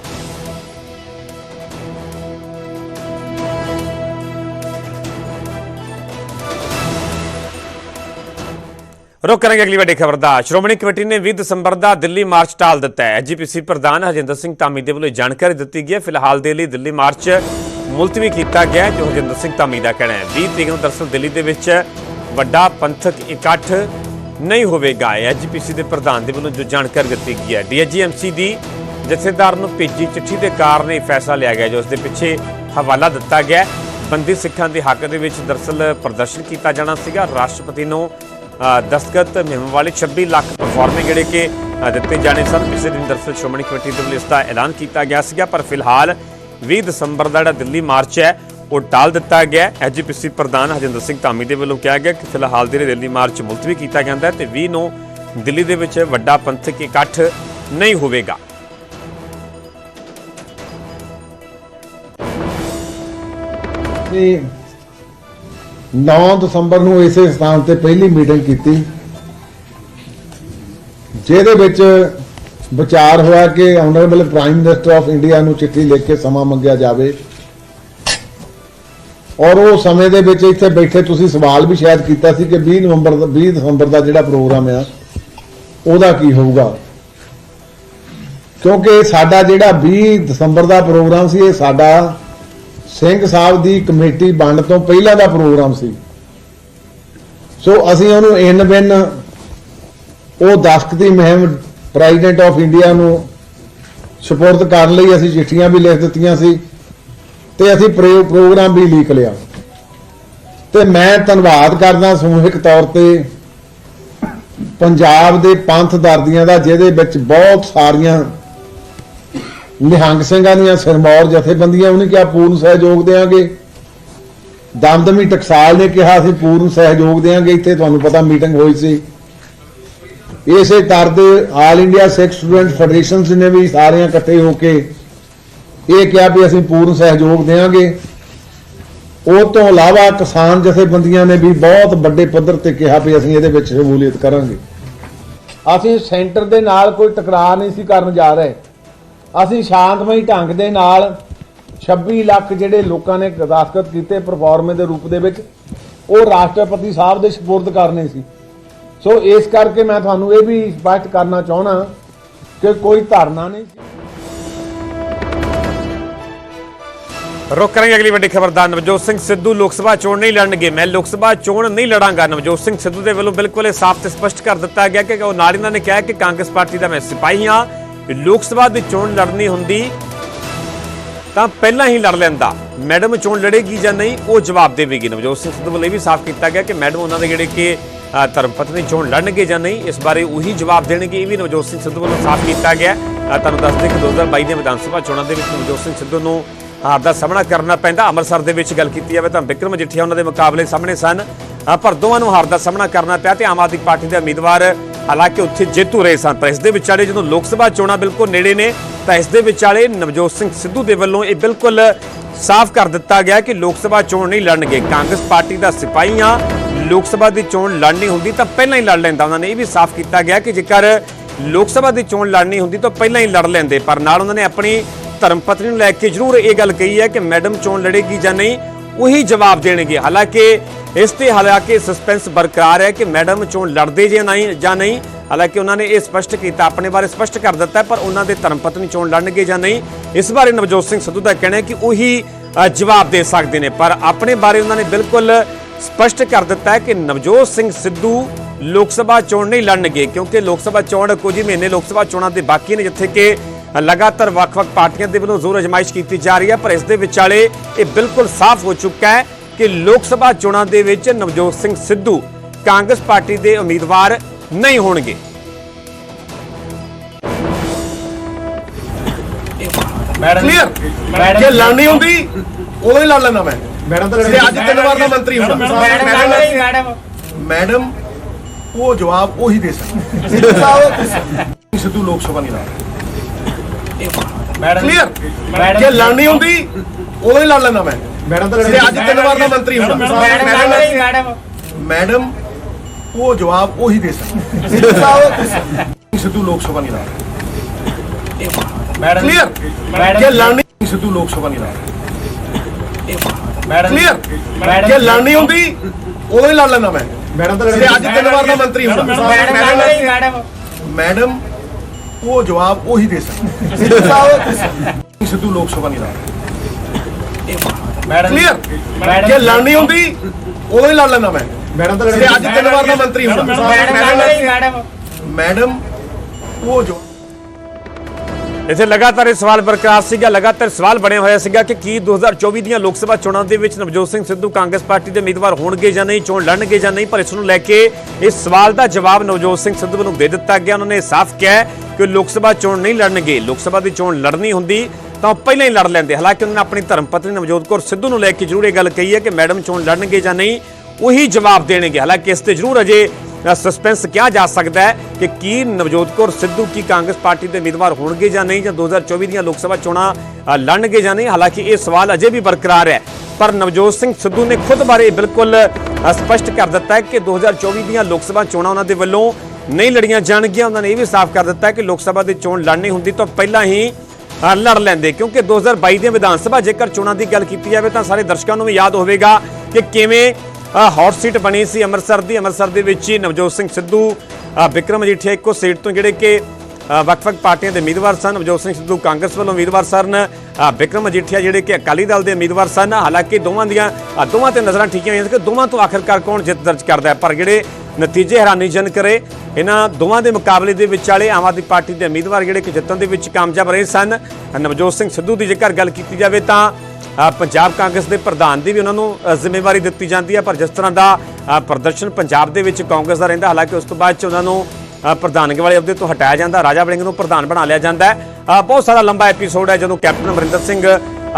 ਰੁਕ ਕਰਾਂਗੇ ਅਗਲੀ ਵੱਡੀ ਖਬਰ ਦਾ। ਸ਼੍ਰੋਮਣੀ ਕਮੇਟੀ ਨੇ 20 ਦਸੰਬਰ ਦਾ ਦਿੱਲੀ ਮਾਰਚ ਟਾਲ ਦਿੱਤਾ ਹੈ। ਐਜੀਪੀਸੀ ਪ੍ਰਧਾਨ ਹਰਜਿੰਦਰ ਸਿੰਘ ਧਾਮੀ ਦੇ ਵੱਲੋਂ ਜਾਣਕਾਰੀ ਦਿੱਤੀ ਗਈ ਹੈ। ਫਿਲਹਾਲ ਦੇ ਲਈ ਦਿੱਲੀ ਮਾਰਚ ਮੁਲਤਵੀ ਕੀਤਾ ਗਿਆ ਹੈ, ਜੋ ਹਰਜਿੰਦਰ ਸਿੰਘ ਧਾਮੀ ਦਾ ਕਹਿਣਾ ਹੈ। 20 ਤਰੀਕ ਨੂੰ ਦਰਅਸਲ ਦਿੱਲੀ ਦੇ ਵਿੱਚ ਵੱਡਾ ਪੰਥਕ ਇਕੱਠ ਨਹੀਂ ਹੋਵੇਗਾ। ਐਜੀਪੀਸੀ ਦੇ ਪ੍ਰਧਾਨ ਦੇ ਵੱਲੋਂ ਜੋ ਜਾਣਕਾਰੀ ਦਿੱਤੀ ਗਈ ਹੈ। ਡੀਐਜੀਐਮਸੀ ਦੀ ਜਥੇਦਾਰ ਨੂੰ ਭੇਜੀ ਚਿੱਠੀ ਦੇ ਕਾਰਨ ਇਹ ਫੈਸਲਾ ਲਿਆ ਗਿਆ ਜੋ ਉਸ ਦੇ ਪਿੱਛੇ ਹਵਾਲਾ ਦਿੱਤਾ ਗਿਆ ਬੰਦੀ ਸਿੱਖਾਂ ਦੇ ਹੱਕ ਦੇ ਵਿੱਚ ਦਰਅਸਲ ਪ੍ਰਦਰਸ਼ਨ ਕੀਤਾ ਜਾਣਾ ਸੀਗਾ। ਰਾਸ਼ਟਰਪਤੀ ਨੂੰ ਦਸਤਖਤ ਮੁਹਿੰਮ ਵਾਲੇ 26 ਲੱਖ ਪਰਫਾਰਮੇ ਜਿਹੜੇ ਕਿ ਦਿੱਤੇ ਜਾਣੇ ਸਨ। ਪਿਛਲੇ ਦਿਨ ਦਰਅਸਲ ਸ਼੍ਰੋਮਣੀ ਕਮੇਟੀ ਦੇ ਵੱਲੋਂ ਇਸ ਦਾ ਐਲਾਨ ਕੀਤਾ ਗਿਆ ਸੀਗਾ, ਪਰ ਫਿਲਹਾਲ 20 ਦਸੰਬਰ ਦਾ ਜਿਹੜਾ ਦਿੱਲੀ ਮਾਰਚ ਹੈ, ਉਹ ਟਾਲ ਦਿੱਤਾ ਗਿਆ ਹੈ। ਐਜੀਪੀਸੀ ਪ੍ਰਧਾਨ ਹਰਜਿੰਦਰ ਸਿੰਘ ਧਾਮੀ ਦੇ ਵੱਲੋਂ ਕਿਹਾ ਗਿਆ ਕਿ ਫਿਲਹਾਲ ਦੇ ਦਿੱਲੀ ਮਾਰਚ ਮੁਲਤਵੀ ਕੀਤਾ ਜਾਂਦਾ ਹੈ ਤੇ 20 ਨੂੰ ਦਿੱਲੀ ਦੇ ਵਿੱਚ ਵੱਡਾ ਪੰਥਕ ਇਕੱਠ ਨਹੀਂ ਹੋਵੇਗਾ। ਕਿ 9 ਦਸੰਬਰ ਨੂੰ ਇਸੇ ਸਥਾਨ ਤੇ ਪਹਿਲੀ ਮੀਟਿੰਗ ਕੀਤੀ, ਜਿਹਦੇ ਵਿੱਚ ਵਿਚਾਰ ਹੋਇਆ ਕਿ honourable prime minister of India ਨੂੰ ਚਿੱਠੀ ਲਿਖ ਕੇ ਸਮਾਂ ਮੰਗਿਆ ਜਾਵੇ। ਔਰ ਉਹ ਸਮੇਂ ਦੇ ਵਿੱਚ ਇੱਥੇ ਬੈਠੇ ਤੁਸੀਂ ਸਵਾਲ ਵੀ ਸ਼ਾਇਦ ਕੀਤਾ ਸੀ ਕਿ 20 ਨਵੰਬਰ ਦਾ 20 ਦਸੰਬਰ ਦਾ ਜਿਹੜਾ ਪ੍ਰੋਗਰਾਮ ਆ, ਉਹਦਾ ਕੀ ਹੋਊਗਾ? ਕਿਉਂਕਿ ਸਾਡਾ ਜਿਹੜਾ 20 ਦਸੰਬਰ ਦਾ ਪ੍ਰੋਗਰਾਮ ਸੀ, ਇਹ ਸਾਡਾ ਸਿੰਘ ਸਾਹਿਬ ਦੀ ਕਮੇਟੀ ਬਣਨ ਤੋਂ ਪਹਿਲਾਂ ਦਾ ਪ੍ਰੋਗਰਾਮ ਸੀ। ਸੋ ਅਸੀਂ ਉਹਨੂੰ ਇਨ ਬਿਨ ਉਹ ਦਸਤਖਤੀ ਮੁਹਿੰਮ ਪ੍ਰੈਜ਼ੀਡੈਂਟ ਆਫ ਇੰਡੀਆ ਨੂੰ ਸਪੁਰਦ ਕਰਨ ਲਈ ਅਸੀਂ ਚਿੱਠੀਆਂ ਵੀ ਲਿਖ ਦਿੱਤੀਆਂ ਸੀ ਤੇ ਅਸੀਂ ਪ੍ਰੋ- ਪ੍ਰੋਗਰਾਮ ਵੀ ਲਿਖ ਲਿਆ। ਤੇ ਮੈਂ ਧੰਨਵਾਦ ਕਰਦਾ ਸਮੂਹਿਕ ਤੌਰ ਤੇ ਪੰਜਾਬ ਦੇ ਪੰਥ ਦਰਦੀਆਂ ਦਾ, ਜਿਹਦੇ ਵਿੱਚ ਬਹੁਤ ਸਾਰੀਆਂ ਨਿਹੰਗ ਸਿੰਘਾਂ ਦੀਆਂ ਸਿਰਮੌਰ ਜਥੇਬੰਦੀਆਂ, ਉਹਨੇ ਕਿਹਾ, ਪੂਰਨ ਸਹਿਯੋਗ ਦੇਾਂਗੇ ਦਮਦਮੀ ਟਕਸਾਲ ਨੇ ਕਿਹਾ, ਅਸੀਂ ਪੂਰਨ ਸਹਿਯੋਗ ਦੇਾਂਗੇ ਇੱਥੇ ਤੁਹਾਨੂੰ ਪਤਾ ਮੀਟਿੰਗ ਹੋਈ ਸੀ। ਇਸੇ ਤਰ ਦੇ ਆਲ ਇੰਡੀਆ ਸਿੱਖ ਸਟੂਡੈਂਟ ਫੈਡਰੇਸ਼ਨਸ ਨੇ ਵੀ ਸਾਰਿਆਂ ਇਕੱਠੇ ਹੋ ਕੇ ਇਹ ਕਿਹਾ ਵੀ ਅਸੀਂ ਪੂਰਨ ਸਹਿਯੋਗ ਦੇਵਾਂਗੇ ਉਹ ਤੋਂ ਇਲਾਵਾ ਕਿਸਾਨ ਜਥੇਬੰਦੀਆਂ ਨੇ ਵੀ ਬਹੁਤ ਵੱਡੇ ਪੱਧਰ ਤੇ ਕਿਹਾ ਵੀ ਅਸੀਂ ਇਹਦੇ ਵਿੱਚ ਸ਼ਮੂਲੀਅਤ ਕਰਾਂਗੇ। ਅਸੀਂ ਸੈਂਟਰ ਦੇ ਨਾਲ ਕੋਈ ਟਕਰਾਅ ਨਹੀਂ ਸੀ ਕਰਨ ਜਾ ਰਹੇ। ਅਸੀਂ ਸ਼ਾਂਤਮਈ ਢੰਗ ਦੇ ਨਾਲ 26 ਲੱਖ ਜਿਹੜੇ ਲੋਕਾਂ ਨੇ ਦਸਤਖਤ ਕੀਤੇ ਪਰਫਾਰਮੇ ਦੇ ਰੂਪ ਦੇ ਵਿੱਚ, ਉਹ ਰਾਸ਼ਟਰਪਤੀ ਸਾਹਿਬ ਦੇ ਸਪੁਰਦ ਕਰਨੇ ਸੀ। ਸੋ ਇਸ ਕਰਕੇ ਮੈਂ ਤੁਹਾਨੂੰ ਇਹ ਵੀ ਸਪਸ਼ਟ ਕਰਨਾ ਚਾਹਣਾ ਕਿ ਕੋਈ ਧਾਰਨਾ ਨਹੀਂ ਰੁਕ ਕਰਾਂਗੇ ਅਗਲੀ ਵੱਡੀ ਖਬਰਦਾਰ ਨਵਜੋਤ ਸਿੰਘ ਸਿੱਧੂ ਲੋਕ ਸਭਾ ਚੋਣ ਨਹੀਂ ਲੜਨਗੇ। ਮੈਂ ਲੋਕ ਸਭਾ ਚੋਣ ਨਹੀਂ ਲੜਾਂਗਾ। ਨਵਜੋਤ ਸਿੰਘ ਸਿੱਧੂ ਦੇ ਵੱਲੋਂ ਬਿਲਕੁਲ ਇਹ ਸਾਫ਼ ਤੇ ਸਪਸ਼ਟ ਕਰ ਦਿੱਤਾ ਗਿਆ ਕਿ ਉਹ ਨਾਲ ਇਹਨਾਂ ਨੇ ਕਿਹਾ ਕਿ ਕਾਂਗਰਸ ਪਾਰਟੀ ਦਾ ਮੈਂ ਸਿਪਾਹੀ ਹਾਂ। ਲੋਕ ਸਭਾ ਦੀ ਚੋਣ ਲੜਨੀ ਹੁੰਦੀ ਤਾਂ ਪਹਿਲਾਂ ਹੀ ਲੜ ਲੈਂਦਾ। ਮੈਡਮ ਚੋਣ ਲੜੇਗੀ ਜਾਂ ਨਹੀਂ ਉਹ ਜਵਾਬ ਦੇਵੇਗੀ। ਨਵਜੋਤ ਸਿੰਘ ਸਿੱਧੂ ਵੱਲੋਂ ਇਹ ਵੀ ਸਾਫ਼ ਕੀਤਾ ਗਿਆ ਕਿ ਮੈਡਮ ਉਹਨਾਂ ਦੇ ਜਿਹੜੇ ਕਿ ਅ, ਧਰਮ ਪਤਨੀ ਚੋਣ ਲੜਨਗੇ ਜਾਂ ਨਹੀਂ ਇਸ ਬਾਰੇ ਉਹੀ ਜਵਾਬ ਦੇਣਗੇ। ਇਹ ਵੀ ਨਵਜੋਤ ਸਿੰਘ ਸਿੱਧੂ ਵੱਲੋਂ ਸਾਫ਼ ਕੀਤਾ ਗਿਆ। ਅ, ਤੁਹਾਨੂੰ ਦੱਸ ਦੇ ਕਿ 2022 ਦੀਆਂ ਵਿਧਾਨ ਸਭਾ ਚੋਣਾਂ ਦੇ ਵਿੱਚ ਨਵਜੋਤ ਸਿੰਘ ਸਿੱਧੂ ਨੂੰ ਹਾਰ ਦਾ ਸਾਹਮਣਾ ਕਰਨਾ ਪੈਂਦਾ। ਅੰਮ੍ਰਿਤਸਰ ਦੇ ਵਿੱਚ ਗੱਲ ਕੀਤੀ ਜਾਵੇ ਤਾਂ ਬਿਕਰਮ ਮਜੀਠੀਆ ਉਹਨਾਂ ਦੇ ਮੁਕਾਬਲੇ ਸਾਹਮਣੇ ਸਨ। ਪਰ ਦੋਵਾਂ ਨੂੰ ਹਾਰ ਦਾ ਸਾਹਮਣਾ ਕਰਨਾ ਪਿਆ ਤੇ ਆਮ ਆਦਮੀ ਪਾਰਟੀ ਦੇ ਉਮੀਦਵਾਰ ਹਾਲਾਂਕਿ ਉੱਥੇ ਜੇਤੂ ਰਹੇ ਸਨ ਪਰ ਇਸ ਦੇ ਵਿਚਾਲੇ ਜਦੋਂ ਲੋਕ ਸਭਾ ਚੋਣਾਂ ਬਿਲਕੁਲ ਨੇੜੇ ਨੇ, ਤਾਂ ਇਸ ਦੇ ਵਿਚਾਲੇ ਨਵਜੋਤ ਸਿੰਘ ਸਿੱਧੂ ਦੇ ਵੱਲੋਂ ਇਹ ਬਿਲਕੁਲ ਸਾਫ਼ ਕਰ ਦਿੱਤਾ ਗਿਆ ਕਿ ਲੋਕ ਸਭਾ ਚੋਣ ਨਹੀਂ ਲੜਨਗੇ। ਕਾਂਗਰਸ ਪਾਰਟੀ ਦਾ ਸਿਪਾਹੀ ਹਾਂ ਲੋਕ ਸਭਾ ਦੀ ਚੋਣ ਲੜਨੀ ਹੁੰਦੀ ਤਾਂ ਪਹਿਲਾਂ ਹੀ ਲੜ ਲੈਂਦਾ। ਉਹਨਾਂ ਨੇ ਇਹ ਵੀ ਸਾਫ਼ ਕੀਤਾ ਗਿਆ ਕਿ ਜੇਕਰ ਲੋਕ ਸਭਾ ਦੀ ਚੋਣ ਲੜਨੀ ਹੁੰਦੀ ਤਾਂ ਪਹਿਲਾਂ ਹੀ ਲੜ ਲੈਂਦੇ। ਪਰ ਨਾਲ ਉਹਨਾਂ ਨੇ ਆਪਣੀ ਧਰਮ ਪਤਨੀ ਨੂੰ ਲੈ ਕੇ ਜ਼ਰੂਰ ਇਹ ਗੱਲ ਕਹੀ ਹੈ ਕਿ ਮੈਡਮ ਚੋਣ ਲੜੇਗੀ ਜਾਂ ਨਹੀਂ, ਉਹੀ ਜਵਾਬ ਦੇਣਗੇ। ਹਾਲਾਂਕਿ ਇਸ ਤੇ ਹਾਲਾਂਕਿ ਸਸਪੈਂਸ ਬਰਕਰਾਰ ਹੈ ਕਿ ਮੈਡਮ ਚੋਣ ਲੜਦੇ ਜੇ ਨਹੀਂ, ਜਾਂ ਨਹੀਂ, ਹਾਲਾਂਕਿ ਉਹਨਾਂ ਨੇ ਇਹ ਸਪਸ਼ਟ ਕੀਤਾ, ਆਪਣੇ ਬਾਰੇ ਸਪਸ਼ਟ ਕਰ ਦਿੱਤਾ ਪਰ ਉਹਨਾਂ ਦੇ ਧਰਮ ਪਤਨੀ ਚੋਣ ਲੜਨਗੇ ਜਾਂ ਨਹੀਂ, ਇਸ ਬਾਰੇ ਨਵਜੋਤ ਸਿੰਘ ਸਿੱਧੂ ਦਾ ਕਹਿਣਾ ਹੈ ਕਿ ਉਹੀ ਜਵਾਬ ਦੇ ਸਕਦੇ ਨੇ, ਪਰ ਆਪਣੇ ਬਾਰੇ ਉਹਨਾਂ ਨੇ ਬਿਲਕੁਲ ਸਪਸ਼ਟ ਕਰ ਦਿੱਤਾ ਹੈ ਕਿ ਨਵਜੋਤ ਸਿੰਘ ਸਿੱਧੂ ਲੋਕ ਸਭਾ ਚੋਣ ਨਹੀਂ ਲੜਨਗੇ, ਕਿਉਂਕਿ ਲੋਕ ਸਭਾ ਚੋਣ ਕੁਝ ਹੀ ਮਹੀਨੇ ਲੋਕ ਸਭਾ ਚੋਣਾਂ ਦੇ ਬਾਕੀ ਨੇ, ਜਿੱਥੇ ਕਿ ਲਗਾਤਾਰ ਵੱਖ-ਵੱਖ ਪਾਰਟੀਆਂ ਦੇ ਵੱਲੋਂ ਜ਼ੋਰ ਅਜਮਾਇਸ਼ ਕੀਤੀ ਜਾ ਰਹੀ ਹੈ, ਪਰ ਇਸ ਦੇ ਵਿਚਾਲੇ ਇਹ ਬਿਲਕੁਲ ਸਾਫ਼ ਹੋ ਚੁੱਕਾ ਹੈ ਕਿ ਲੋਕ ਸਭਾ ਚੋਣਾਂ ਦੇ ਵਿੱਚ ਨਵਜੋਤ ਸਿੰਘ ਸਿੱਧੂ ਕਾਂਗਰਸ ਪਾਰਟੀ ਦੇ ਉਮੀਦਵਾਰ ਨਹੀਂ ਹੋਣਗੇ। ਕਲੀਅਰ ਜੇ ਲੜਨੀ ਹੁੰਦੀ ਉਦੋਂ ਹੀ ਲੜ ਲੈਂਦਾ ਮੈਂ। ਮੈਡਮ ਤੇ ਅੱਜ ਤਿੰਨ ਵਾਰ ਦਾ ਮੰਤਰੀ ਹੁੰਦਾ ਮੈਡਮ ਮੈਡਮ ਉਹ ਜਵਾਬ ਉਹੀ ਦੇ ਸਕਦੀ। ਸਿੱਧੂ ਲੋਕ ਸਭਾ ਨਹੀਂ ਲੜਦਾ। ਕਲੀਅਰ ਜੇ ਲੜਨੀ ਹੁੰਦੀ ਉਦੋਂ ਹੀ ਲੜ ਲੈਂਦਾ ਮੈਂ। ਮੈਡਮ ਤੇ ਅੱਜ ਤਿੰਨ ਵਾਰ ਦਾ ਮੰਤਰੀ ਹੁੰਦਾ। ਮੈਡਮ ਮੈਡਮ ਉਹ ਜਵਾਬ ਉਹੀ ਦੇ ਸਕਦੀ। ਸਿੱਧੂ ਸਾਹਿਬ ਸਿੱਧੂ ਲੋਕ ਸਭਾ ਨਹੀਂ ਲੜਦਾ ਕਲੀਅਰ ਜੇ ਲੜਨੀ ਸਿੱਧੂ ਲੋਕ ਸਭਾ ਨਹੀਂ ਲੜਦਾ ਕਲੀਅਰ ਜੇ ਲੜਨੀ ਹੁੰਦੀ ਉਦੋਂ ਹੀ ਲੜ ਲੈਂਦਾ ਮੈਂ। ਮੈਡਮ ਤੇ ਅੱਜ ਤਿੰਨ ਵਾਰ ਦਾ ਮੰਤਰੀ ਹੁੰਦਾ। ਮੈਡਮ ਮੈਡਮ ਉਹ ਜਵਾਬ ਉਹੀ ਦੇ ਸਕਦੀ। ਸਿੱਧੂ ਸਾਹਿਬ ਸਿੱਧੂ ਲੋਕ ਸਭਾ ਨਹੀਂ ਲੜਦਾ ਕਲੀਅਰ ਜੇ ਲੜਨੀ ਹੁੰਦੀ ਉਦੋਂ ਹੀ ਲੜ ਲੈਂਦਾ ਮੈਂ। ਮੈਡਮ ਤੇ ਅੱਜ ਤਿੰਨ ਵਾਰ ਦਾ ਮੰਤਰੀ ਹੁੰਦਾ। ਮੈਡਮ ਮੈਡਮ ਉਹ ਜੋ ਇੱਥੇ ਲਗਾਤਾਰ ਇਹ ਸਵਾਲ ਬਰਕਰਾਰ ਸੀਗਾ ਲਗਾਤਾਰ ਸਵਾਲ ਬਣਿਆ ਹੋਇਆ ਸੀਗਾ ਕਿ ਕੀ 2024 ਦੀਆਂ ਲੋਕ ਸਭਾ ਚੋਣਾਂ ਦੇ ਵਿੱਚ ਨਵਜੋਤ ਸਿੰਘ ਸਿੱਧੂ ਕਾਂਗਰਸ ਪਾਰਟੀ ਦੇ ਉਮੀਦਵਾਰ ਹੋਣਗੇ ਜਾਂ ਨਹੀਂ ਚੋਣ ਲੜਨਗੇ ਜਾਂ ਨਹੀਂ ਪਰ ਇਸ ਨੂੰ ਲੈ ਕੇ ਇਸ ਸਵਾਲ ਦਾ ਜਵਾਬ ਨਵਜੋਤ ਸਿੰਘ ਸਿੱਧੂ ਨੂੰ ਦੇ ਦਿੱਤਾ ਗਿਆ। ਉਹਨਾਂ ਨੇ ਸਾਫ਼ ਕਿਹਾ ਕਿ ਲੋਕ ਸਭਾ ਚੋਣ ਨਹੀਂ ਲੜਨਗੇ। ਲੋਕ ਸਭਾ ਦੀ ਚੋਣ ਲੜਨੀ ਹੁੰਦੀ। ਤਾਂ ਉਹ ਪਹਿਲਾਂ ਹੀ ਲੜ ਲੈਂਦੇ। ਹਾਲਾਂਕਿ ਉਹਨਾਂ ਨੇ ਆਪਣੀ ਧਰਮ ਪਤਨੀ ਨਵਜੋਤ ਕੌਰ ਸਿੱਧੂ ਨੂੰ ਲੈ ਕੇ ਜ਼ਰੂਰ ਇਹ ਗੱਲ ਕਹੀ ਹੈ ਕਿ ਮੈਡਮ ਚੋਣ ਲੜਨਗੇ ਜਾਂ ਨਹੀਂ, ਉਹੀ ਜਵਾਬ ਦੇਣਗੇ। ਹਾਲਾਂਕਿ ਇਸ ਤੇ ਜ਼ਰੂਰ ਅਜੇ ਸਸਪੈਂਸ ਕਿਹਾ ਜਾ ਸਕਦਾ ਹੈ ਕਿ ਕੀ ਨਵਜੋਤ ਕੌਰ ਸਿੱਧੂ ਕੀ ਕਾਂਗਰਸ ਪਾਰਟੀ ਦੇ ਉਮੀਦਵਾਰ ਹੋਣਗੇ ਜਾਂ ਨਹੀਂ, ਜਾਂ 2024 ਦੀਆਂ ਲੋਕ ਸਭਾ ਚੋਣਾਂ ਲੜਨਗੇ ਜਾਂ ਨਹੀਂ, ਹਾਲਾਂਕਿ ਇਹ ਸਵਾਲ ਅਜੇ ਵੀ ਬਰਕਰਾਰ ਹੈ। ਪਰ ਨਵਜੋਤ ਸਿੰਘ ਸਿੱਧੂ ਨੇ ਖੁਦ ਬਾਰੇ ਬਿਲਕੁਲ ਸਪਸ਼ਟ ਕਰ ਦਿੱਤਾ ਹੈ ਕਿ 2024 ਦੀਆਂ ਲੋਕ ਸਭਾ ਚੋਣਾਂ ਉਹਨਾਂ ਦੇ ਵੱਲੋਂ ਨਹੀਂ ਲੜੀਆਂ ਜਾਣਗੀਆਂ। ਉਹਨਾਂ ਨੇ ਇਹ ਵੀ ਸਾਫ਼ ਕਰ ਦਿੱਤਾ ਹੈ ਕਿ ਲੋਕ ਸਭਾ ਦੇ ਚੋਣ ਲੜਨੀ ਹੁੰਦੀ ਤਾਂ ਪਹਿਲਾਂ ਹੀ ਲੜ ਲੈਂਦੇ ਕਿਉਂਕਿ 2022 ਦੀਆਂ ਵਿਧਾਨ ਸਭਾ ਜੇਕਰ ਚੋਣਾਂ ਦੀ ਗੱਲ ਕੀਤੀ ਜਾਵੇ ਤਾਂ ਸਾਰੇ ਦਰਸ਼ਕਾਂ ਨੂੰ ਵੀ ਯਾਦ ਹੋਵੇਗਾ ਕਿ ਕਿਵੇਂ ਹੌਟ ਸੀਟ ਬਣੀ ਸੀ ਅੰਮ੍ਰਿਤਸਰ ਦੀ। ਅੰਮ੍ਰਿਤਸਰ ਦੇ ਵਿੱਚ ਹੀ ਨਵਜੋਤ ਸਿੰਘ ਸਿੱਧੂ ਅ, ਵਿਕਰਮ ਮਜੀਠੀਆ ਇੱਕੋ ਸੀਟ ਤੋਂ ਜਿਹੜੇ ਕਿ ਵੱਖ-ਵੱਖ ਪਾਰਟੀਆਂ ਦੇ ਉਮੀਦਵਾਰ ਸਨ। ਨਵਜੋਤ ਸਿੰਘ ਸਿੱਧੂ ਕਾਂਗਰਸ ਵੱਲੋਂ ਉਮੀਦਵਾਰ ਸਨ ਅ, ਵਿਕਰਮ ਮਜੀਠੀਆ ਜਿਹੜੇ ਕਿ ਅਕਾਲੀ ਦਲ ਦੇ ਉਮੀਦਵਾਰ ਸਨ। ਹਾਲਾਂਕਿ ਦੋਵਾਂ ਦੀਆਂ ਦੋਵਾਂ ਤੇ ਨਜ਼ਰਾਂ ਠੀਕੀਆਂ ਹੋਈਆਂ ਸੀ ਕਿ ਦੋਵਾਂ ਤੋਂ ਆਖਰਕਾਰ ਕੌਣ ਜਿੱਤ ਦਰਜ ਕਰਦਾ ਹੈ। ਪਰ ਜਿਹੜੇ ਨਤੀਜੇ ਹੈਰਾਨੀਜਨਕ ਰਹੇ। ਇਹਨਾਂ ਦੋਵਾਂ ਦੇ ਮੁਕਾਬਲੇ ਦੇ ਵਿਚਾਲੇ ਆਮ ਆਦਮੀ ਪਾਰਟੀ ਦੇ ਉਮੀਦਵਾਰ ਜਿਹੜੇ ਕਿ ਜਿੱਤਣ ਦੇ ਵਿੱਚ ਕਾਮਯਾਬ ਰਹੇ ਸਨ, ਨਵਜੋਤ ਸਿੰਘ ਸਿੱਧੂ ਦੀ ਜੇਕਰ ਗੱਲ ਕੀਤੀ ਜਾਵੇ ਤਾਂ ਪੰਜਾਬ ਕਾਂਗਰਸ ਦੇ ਪ੍ਰਧਾਨ ਦੀ ਵੀ ਉਹਨਾਂ ਨੂੰ ਜ਼ਿੰਮੇਵਾਰੀ ਦਿੱਤੀ ਜਾਂਦੀ ਹੈ, ਪਰ ਜਿਸ ਤਰ੍ਹਾਂ ਦਾ ਪ੍ਰਦਰਸ਼ਨ ਪੰਜਾਬ ਦੇ ਵਿੱਚ ਕਾਂਗਰਸ ਦਾ ਰਹਿੰਦਾ, ਹਾਲਾਂਕਿ ਉਸ ਤੋਂ ਬਾਅਦ ਚ ਉਹਨਾਂ ਨੂੰ ਪ੍ਰਧਾਨਗੀ ਵਾਲੇ ਅਹੁਦੇ ਤੋਂ ਹਟਾਇਆ ਜਾਂਦਾ, ਰਾਜਾ ਵੜਿੰਗ ਨੂੰ ਪ੍ਰਧਾਨ ਬਣਾ ਲਿਆ ਜਾਂਦਾ ਬਹੁਤ ਸਾਰਾ ਲੰਬਾ ਐਪੀਸੋਡ ਹੈ ਜਦੋਂ ਕੈਪਟਨ ਅਮਰਿੰਦਰ ਸਿੰਘ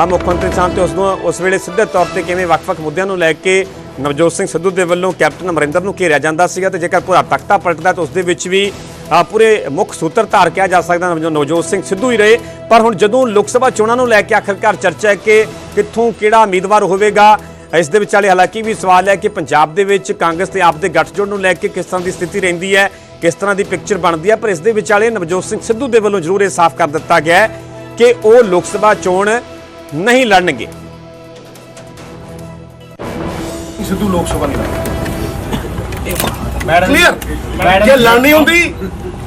ਮੁੱਖ ਮੰਤਰੀ ਸਨ ਤੇ ਉਸ ਨੂੰ, ਉਸ ਵੇਲੇ ਸਿੱਧੇ ਤੌਰ ਤੇ ਕਿਵੇਂ ਵੱਖ-ਵੱਖ ਮੁੱਦਿਆਂ ਨੂੰ ਲੈ ਕੇ ਨਵਜੋਤ ਸਿੰਘ ਸਿੱਧੂ ਦੇ ਵੱਲੋਂ ਕੈਪਟਨ ਅਮਰਿੰਦਰ ਨੂੰ ਘੇਰਿਆ ਜਾਂਦਾ ਸੀਗਾ ਤੇ ਜੇਕਰ ਪੂਰਾ ਤਖਤਾ ਪਲਟਦਾ ਤਾਂ ਉਸ ਦੇ ਵਿੱਚ ਵੀ ਪੂਰੇ ਮੁੱਖ ਸੂਤਰਧਾਰ ਕਿਹਾ ਜਾ ਸਕਦਾ ਨਵਜੋ- ਨਵਜੋਤ ਸਿੰਘ ਸਿੱਧੂ ਹੀ ਰਹੇ। ਪਰ ਹੁਣ ਜਦੋਂ ਲੋਕ ਸਭਾ ਚੋਣਾਂ ਨੂੰ ਲੈ ਕੇ ਆਖਰਕਾਰ ਚਰਚਾ ਹੈ ਕਿ ਕਿੱਥੋਂ ਕਿਹੜਾ ਉਮੀਦਵਾਰ ਹੋਵੇਗਾ, ਇਸ ਦੇ ਵਿਚਾਲੇ ਹਾਲਾਂਕਿ ਵੀ ਸਵਾਲ ਹੈ ਕਿ ਪੰਜਾਬ ਦੇ ਵਿੱਚ ਕਾਂਗਰਸ ਤੇ ਆਪ ਦੇ ਗੱਠਜੋੜ ਨੂੰ ਲੈ ਕੇ ਕਿਸ ਤਰ੍ਹਾਂ ਦੀ ਸਥਿਤੀ ਰਹਿੰਦੀ ਹੈ, ਕਿਸ ਤਰ੍ਹਾਂ ਦੀ ਪਿਕਚਰ ਬਣਦੀ ਹੈ, ਪਰ ਇਸ ਦੇ ਵਿਚਾਲੇ ਨਵਜੋਤ ਸਿੰਘ ਸਿੱਧੂ ਦੇ ਵੱਲੋਂ ਜ਼ਰੂਰ ਇਹ ਸਾਫ਼ ਕਰ ਦਿੱਤਾ ਗਿਆ ਹੈ ਕਿ ਉਹ ਲੋਕ ਸਭਾ ਚੋਣ ਨਹੀਂ ਲੜਨਗੇ। ਸਿੱਧੂ ਲੋਕ ਸਭਾ ਨਹੀਂ ਲੜਦਾ ਮੈਡਮ ਕਲੀਅਰ ਮੈਡਮ ਜੇ ਲੜਨੀ ਹੁੰਦੀ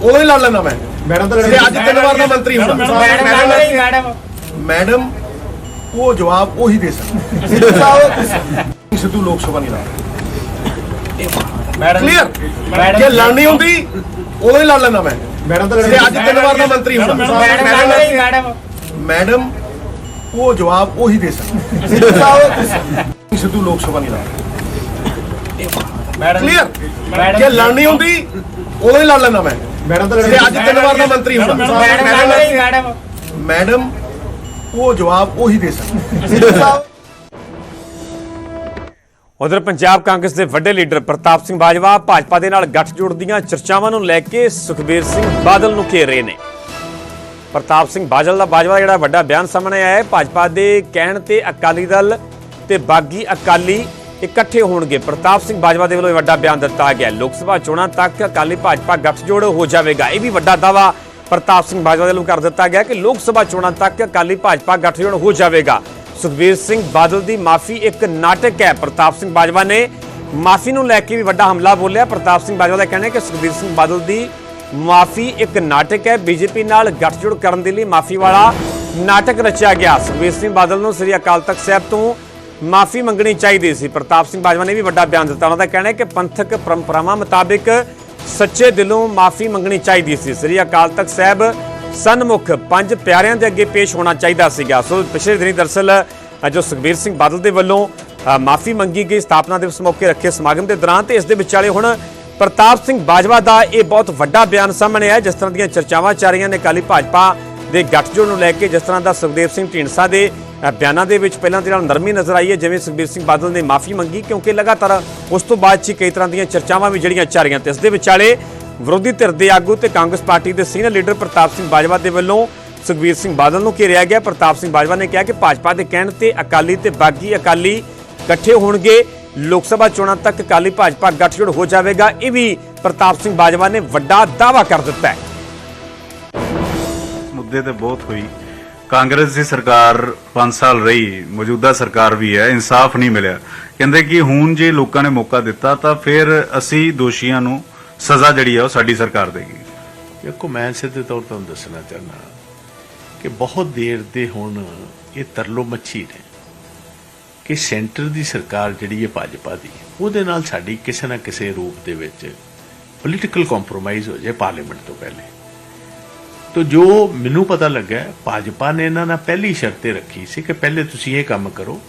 ਉਦੋਂ ਹੀ ਲੜ ਲੈਣਾ ਮੈਂ ਮੈਡਮ ਤਾਂ ਅੱਜ ਤਿੰਨ ਵਾਰ ਦਾ ਮੰਤਰੀ ਹੁੰਦਾ ਮੈਡਮ ਮੈਡਮ ਮੈਡਮ ਮੈਡਮ ਉਹ ਜਵਾਬ ਉਹੀ ਦੇ ਸਕਦੀ ਸਿੱਧੂ ਸਾਹਿਬ ਸਿੱਧੂ ਲੋਕ ਸਭਾ ਨਹੀਂ ਲੜਦਾ ਮੈਡਮ ਕਲੀਅਰ ਜੇ ਲੜਨੀ ਹੁੰਦੀ ਉਦੋਂ ਹੀ ਲੜ ਲੈਣਾ ਮੈਂ ਮੈਡਮ ਤਾਂ ਅੱਜ ਤਿੰਨ ਵਾਰ ਦਾ ਮੰਤਰੀ ਹੁੰਦਾ ਮੈਡਮ ਮੈਡਮ ਮੈਡਮ ਉਹ ਜਵਾਬ ਉਹੀ ਦੇ ਸਕਦੀ ਸਿੱਧੂ ਸਾਹਿਬ ਸਿੱਧੂ ਲੋਕ ਸਭਾ ਨਹੀਂ ਲੜਦਾ ਮੈਡਮ ਕਲੀਅਰ ਮੈਡਮ ਜੇ ਲੜਨੀ ਹੁੰਦੀ ਉਦੋਂ ਹੀ ਲੜ ਲੈਣਾ ਮੈਂ। ਮੈਡਮ ਤਾਂ ਅੱਜ ਤਿੰਨ ਵਾਰ ਦਾ ਮੰਤਰੀ ਹੁੰਦਾ। ਮੈਡਮ ਮੈਡਮ ਮੈਡਮ ਉਹ ਜਵਾਬ ਉਹੀ ਦੇ ਸਕਦੀ। ਸਿੱਧੂ ਸਾਹਿਬ। ਉਧਰ ਪੰਜਾਬ ਕਾਂਗਰਸ ਦੇ ਵੱਡੇ ਲੀਡਰ ਪ੍ਰਤਾਪ ਸਿੰਘ ਬਾਜਵਾ ਭਾਜਪਾ ਦੇ ਨਾਲ ਗੱਠਜੋੜ ਦੀਆਂ ਚਰਚਾਵਾਂ ਨੂੰ ਲੈ ਕੇ ਸੁਖਬੀਰ ਸਿੰਘ ਬਾਦਲ ਨੂੰ ਘੇਰ ਰਹੇ ਨੇ। ਪ੍ਰਤਾਪ ਸਿੰਘ ਬਾਜਲ ਦਾ ਬਾਜਵਾ ਜਿਹੜਾ ਵੱਡਾ ਬਿਆਨ ਸਾਹਮਣੇ ਆਇਆ ਹੈ। ਭਾਜਪਾ ਦੇ ਕਹਿਣ ਤੇ ਅਕਾਲੀ ਦਲ ਤੇ ਬਾਗੀ ਅਕਾਲੀ ਇਕੱਠੇ ਹੋਣਗੇ। ਪ੍ਰਤਾਪ ਸਿੰਘ ਬਾਜਵਾ ਦੇ ਵੱਲੋਂ ਇਹ ਵੱਡਾ ਬਿਆਨ ਦਿੱਤਾ ਗਿਆ। ਲੋਕ ਸਭਾ ਚੋਣਾਂ ਤੱਕ ਅਕਾਲੀ ਭਾਜਪਾ ਗੱਠਜੋੜ ਹੋ ਜਾਵੇਗਾ। ਇਹ ਵੀ ਵੱਡਾ ਦਾਵਾ ਪ੍ਰਤਾਪ ਸਿੰਘ ਬਾਜਵਾ ਦੇ ਵੱਲੋਂ ਕਰ ਦਿੱਤਾ ਗਿਆ ਕਿ ਲੋਕ ਸਭਾ ਚੋਣਾਂ ਤੱਕ ਅਕਾਲੀ ਭਾਜਪਾ ਗੱਠਜੋੜ ਹੋ ਜਾਵੇਗਾ। ਸੁਖਬੀਰ ਸਿੰਘ ਬਾਦਲ ਦੀ ਮਾਫੀ ਇੱਕ ਨਾਟਕ ਹੈ। ਪ੍ਰਤਾਪ ਸਿੰਘ ਬਾਜਵਾ ਨੇ ਮਾਫੀ ਨੂੰ ਲੈ ਕੇ ਵੀ ਵੱਡਾ ਹਮਲਾ ਬੋਲਿਆ। ਪ੍ਰਤਾਪ ਸਿੰਘ ਬਾਜਵਾ ਦਾ ਕਹਿਣਾ ਹੈ ਕਿ ਸੁਖਬੀਰ ਸਿੰਘ ਬਾਦਲ ਦੀ ਮਾਫੀ ਇੱਕ ਨਾਟਕ ਹੈ। ਬੀਜੇਪੀ ਨਾਲ ਗੱਠਜੋੜ ਕਰਨ ਦੇ ਲਈ ਮਾਫੀ ਵਾਲਾ ਨਾਟਕ ਰਚਿਆ ਗਿਆ। ਸੁਖਬੀਰ ਸਿੰਘ ਬਾਦਲ ਨੂੰ ਸ੍ਰੀ ਅਕਾਲ ਤਖਤ ਸਾਹਿਬ ਤੋਂ ਮਾਫੀ ਮੰਗਣੀ ਚਾਹੀਦੀ ਸੀ। ਪ੍ਰਤਾਪ ਸਿੰਘ ਬਾਜਵਾ ਨੇ ਵੀ ਵੱਡਾ ਬਿਆਨ ਦਿੱਤਾ। ਉਹਨਾਂ ਦਾ ਕਹਿਣਾ ਹੈ ਕਿ ਪੰਥਕ ਪਰੰਪਰਾਵਾਂ ਮੁਤਾਬਿਕ ਸੱਚੇ ਦਿਲੋਂ ਮਾਫੀ ਮੰਗਣੀ ਚਾਹੀਦੀ ਸੀ। ਸ੍ਰੀ ਅਕਾਲ ਤਖਤ ਸਾਹਿਬ ਸਨਮੁਖ ਪੰਜ ਪਿਆਰਿਆਂ ਦੇ ਅੱਗੇ ਪੇਸ਼ ਹੋਣਾ ਚਾਹੀਦਾ ਸੀਗਾ। ਸੋ ਪਿਛਲੇ ਦਿਨੀ ਦਰਸਲ ਜੋ ਸੁਖਬੀਰ ਸਿੰਘ ਬਾਦਲ ਦੇ ਵੱਲੋਂ ਮਾਫੀ ਮੰਗੀ ਗਈ ਸਥਾਪਨਾ ਦਿਵਸ ਮੌਕੇ ਰੱਖੇ ਸਮਾਗਮ ਦੇ ਦੌਰਾਨ ਤੇ ਇਸ ਦੇ ਵਿਚਾਲੇ ਹੁਣ ਪ੍ਰਤਾਪ ਸਿੰਘ ਬਾਜਵਾ ਦਾ ਇਹ ਬਹੁਤ ਵੱਡਾ ਬਿਆਨ ਸਾਹਮਣੇ ਆਇਆ, ਜਿਸ ਤਰ੍ਹਾਂ ਦੀਆਂ ਚਰਚਾਵਾਂ ਚੱਲ ਰਹੀਆਂ ਨੇ ਕਾਲੀ ਭਾਜਪਾ ਦੇ ਗੱਠਜੋੜ ਨੂੰ ਲੈ ਕੇ, ਜਿਸ ਤਰ੍ਹਾਂ ਦਾ ਸੁਖਦੇਵ ਸਿੰਘ ਢੀਂਡਸਾ ਦੇ ਬਿਆਨਾਂ ਦੇ ਵਿੱਚ ਪਹਿਲਾਂ ਦੇ ਨਾਲ ਨਰਮੀ ਨਜ਼ਰ ਆਈ ਹੈ, ਜਿਵੇਂ ਸੁਖਬੀਰ ਸਿੰਘ ਬਾਦਲ ਨੇ ਮਾਫੀ ਮੰਗੀ, ਕਿਉਂਕਿ ਲਗਾਤਾਰ ਉਸ ਤੋਂ ਬਾਅਦ 'ਚ ਕਈ ਤਰ੍ਹਾਂ ਦੀਆਂ ਚਰਚਾਵਾਂ ਵੀ ਜਿਹੜੀਆਂ ਚੱਲ ਰਹੀਆਂ ਤੇ ਇਸ ਦੇ ਵਿਚਾਲੇ ਵਿਰੋਧੀ ਧਿਰ ਦੇ ਆਗੂ ਤੇ ਕਾਂਗਰਸ ਪਾਰਟੀ ਦੇ ਸੀਨੀਅਰ ਲੀਡਰ ਪ੍ਰਤਾਪ ਸਿੰਘ ਬਾਜਵਾ ਦੇ ਵੱਲੋਂ ਸੁਖਬੀਰ ਸਿੰਘ ਬਾਦਲ ਨੂੰ ਘੇਰਿਆ ਗਿਆ। ਪ੍ਰਤਾਪ ਸਿੰਘ ਬਾਜਵਾ ਨੇ ਕਿਹਾ ਕਿ ਭਾਜਪਾ ਦੇ ਕਹਿਣ ਤੇ ਅਕਾਲੀ ਤੇ ਬਾਗੀ ਅਕਾਲੀ ਇਕੱਠੇ ਹੋਣਗੇ। ਲੋਕ ਸਭਾ ਚੋਣਾਂ ਤੱਕ ਅਕਾਲੀ ਭਾਜਪਾ ਗੱਠਜੋੜ ਹੋ ਜਾਵੇਗਾ। ਇਹ ਵੀ ਪ੍ਰਤਾਪ ਸਿੰਘ ਬਾਜਵਾ ਨੇ ਵੱਡਾ ਦਾਅਵਾ ਕਰ ਦਿੱਤਾ ਹੈ। ਮੁੱਦੇ ਤੇ ਬਹੁਤ ਹੋਈ। ਕਾਂਗਰਸ ਦੀ ਸਰਕਾਰ 5 ਸਾਲ ਰਹੀ, ਮੌਜੂਦਾ ਸਰਕਾਰ ਵੀ ਹੈ, ਇਨਸਾਫ ਨਹੀਂ ਮਿਲਿਆ। ਕਹਿੰਦੇ ਕਿ ਹੁਣ ਜੇ ਲੋਕਾਂ ਨੇ ਮੌਕਾ ਦਿੱਤਾ ਤਾਂ ਫਿਰ ਅਸੀਂ ਦੋਸ਼ੀਆਂ ਨੂੰ ਸਜ਼ਾ ਜਿਹੜੀ ਹੈ ਉਹ ਸਾਡੀ ਸਰਕਾਰ ਦੇਗੀ। ਦੇਖੋ, ਮੈਂ ਸਿੱਧੇ ਤੌਰ ਤੇ ਤੁਹਾਨੂੰ ਦੱਸਣਾ ਚਾਹੁੰਦਾ ਕਿ ਬਹੁਤ ਦੇਰ ਦੇ ਹੁਣ ਇਹ ਤਰਲੋ ਮੱਛੀ ਨੇ ਕਿ ਸੈਂਟਰ ਦੀ ਸਰਕਾਰ ਜਿਹੜੀ ਹੈ ਭਾਜਪਾ ਦੀ, ਉਹਦੇ ਨਾਲ ਸਾਡੀ ਕਿਸੇ ਨਾ ਕਿਸੇ ਰੂਪ ਦੇ ਵਿੱਚ ਪੋਲੀਟੀਕਲ ਕੰਪਰੋਮਾਈਜ਼ ਹੋ ਜਾਏ ਪਾਰਲੀਮੈਂਟ ਤੋਂ ਪਹਿਲੇ। ਤੋ ਜੋ ਮੈਨੂੰ ਪਤਾ ਲੱਗਾ, ਭਾਜਪਾ ਨੇ ਇਹਨਾਂ ਨਾਲ ਪਹਿਲੀ ਸ਼ਰਤ ਰੱਖੀ ਸੀ ਕਿ ਪਹਿਲੇ ਤੁਸੀਂ ਇਹ ਕੰਮ ਕਰੋ।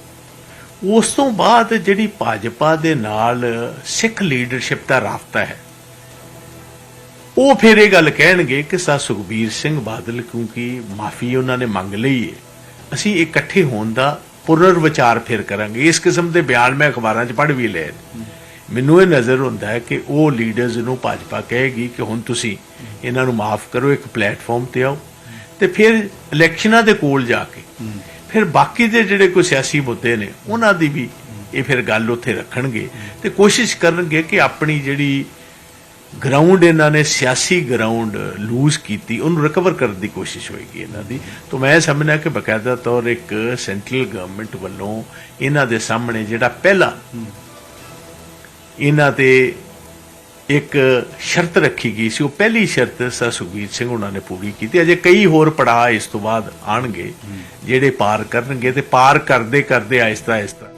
ਉਸ ਤੋਂ ਬਾਅਦ ਜਿਹੜੀ ਭਾਜਪਾ ਦੇ ਨਾਲ ਸਿੱਖ ਲੀਡਰਸ਼ਿਪ ਦਾ ਰਾਫਤਾ ਹੈ, ਉਹ ਫਿਰ ਇਹ ਗੱਲ ਕਹਿਣਗੇ ਕਿ ਸਾ ਸੁਖਬੀਰ ਸਿੰਘ ਬਾਦਲ ਕਿਉਂਕਿ ਮਾਫੀ ਉਹਨਾਂ ਨੇ ਮੰਗ ਲਈ ਹੈ ਅਸੀਂ ਇਕੱਠੇ ਹੋਣ ਦਾ ਪੁਨਰ ਵਿਚਾਰ ਫਿਰ ਕਰਾਂਗੇ। ਇਸ ਕਿਸਮ ਦੇ ਬਿਆਨ ਮੈਂ ਅਖਬਾਰਾਂ 'ਚ ਪੜ੍ਹ ਵੀ ਲਏ ਮੈਨੂੰ ਇਹ ਨਜ਼ਰ ਹੁੰਦਾ ਹੈ ਕਿ ਉਹ ਲੀਡਰਸ ਨੂੰ ਭਾਜਪਾ ਕਹੇਗੀ ਕਿ ਹੁਣ ਤੁਸੀਂ ਇਹਨਾਂ ਨੂੰ ਮਾਫ ਕਰੋ, ਇੱਕ ਪਲੇਟਫਾਰਮ ਤੇ ਆਓ। ਤੇ ਫਿਰ ਇਲੈਕਸ਼ਨਾਂ ਦੇ ਕੋਲ ਜਾ ਕੇ, ਫਿਰ ਬਾਕੀ ਦੇ ਜਿਹੜੇ ਕੋਈ ਸਿਆਸੀ ਮੁੱਦੇ ਨੇ, ਉਹਨਾਂ ਦੀ ਵੀ ਇਹ ਫਿਰ ਗੱਲ ਉੱਥੇ ਰੱਖਣਗੇ ਤੇ ਕੋਸ਼ਿਸ਼ ਕਰਨਗੇ ਕਿ ਆਪਣੀ ਜਿਹੜੀ ਗਰਾਊਂਡ ਇਹਨਾਂ ਨੇ, ਸਿਆਸੀ ਗਰਾਊਂਡ ਲੂਜ਼ ਕੀਤੀ, ਉਹਨੂੰ ਰਿਕਵਰ ਕਰਨ ਦੀ ਕੋਸ਼ਿਸ਼ ਹੋਏਗੀ ਇਹਨਾਂ ਦੀ। ਤਾਂ ਮੈਂ ਸਮਝਣਾ ਕਿ ਬਕਾਇਦਾ ਤੌਰ ਇੱਕ ਸੈਂਟਰਲ ਗਵਰਨਮੈਂਟ ਵੱਲੋਂ ਇਹਨਾਂ ਦੇ ਸਾਹਮਣੇ ਜਿਹੜਾ ਪਹਿਲਾ ਇਹਨਾਂ ਤੇ ਇੱਕ ਸ਼ਰਤ ਰੱਖੀ ਗਈ ਸੀ ਉਹ ਪਹਿਲੀ ਸ਼ਰਤ ਸਰ ਸੁਖਬੀਰ ਸਿੰਘ ਉਹਨਾਂ ਨੇ ਪੂਰੀ ਕੀਤੀ। ਅਜੇ ਕਈ ਹੋਰ ਪੜਾਅ ਇਸ ਤੋਂ ਬਾਅਦ ਆਣਗੇ ਜਿਹੜੇ ਪਾਰ ਕਰਨਗੇ ਤੇ ਪਾਰ ਕਰਦੇ ਕਰਦੇ ਆਹਿਸਤਾ ਆਹਿਸਤਾ